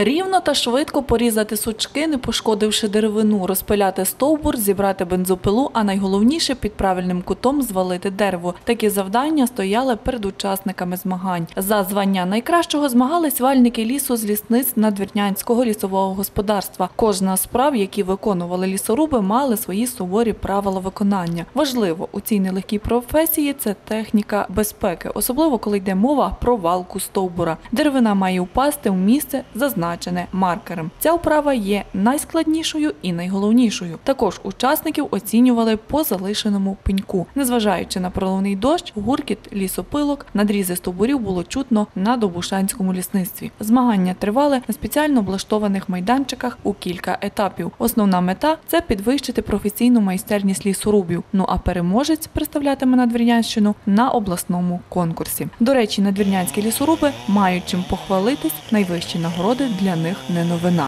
Рівно та швидко порізати сучки, не пошкодивши деревину, розпиляти стовбур, зібрати бензопилу, а найголовніше під правильним кутом звалити дерево. Такі завдання стояли перед учасниками змагань. За звання найкращого змагались вальники лісу з лісниць надвірнянського лісового господарства. Кожна з справ, які виконували лісоруби, мали свої суворі правила виконання. Важливо у цій нелегкій професії це техніка безпеки, особливо коли йде мова про валку стовбура. Деревина має упасти в місце, зазначене маркером. Ця вправа є найскладнішою і найголовнішою. Також учасників оцінювали по залишеному пеньку. Незважаючи на проливний дощ, гуркіт лісопилок, надрізи стовбурів було чутно на Добушанському лісництві. Змагання тривали на спеціально облаштованих майданчиках у кілька етапів. Основна мета це підвищити професійну майстерність лісорубів. Ну а переможець представлятиме Надвірнянщину на обласному конкурсі. До речі, надвірнянські лісоруби мають чим похвалитись. Найвищі нагороди для них не новина.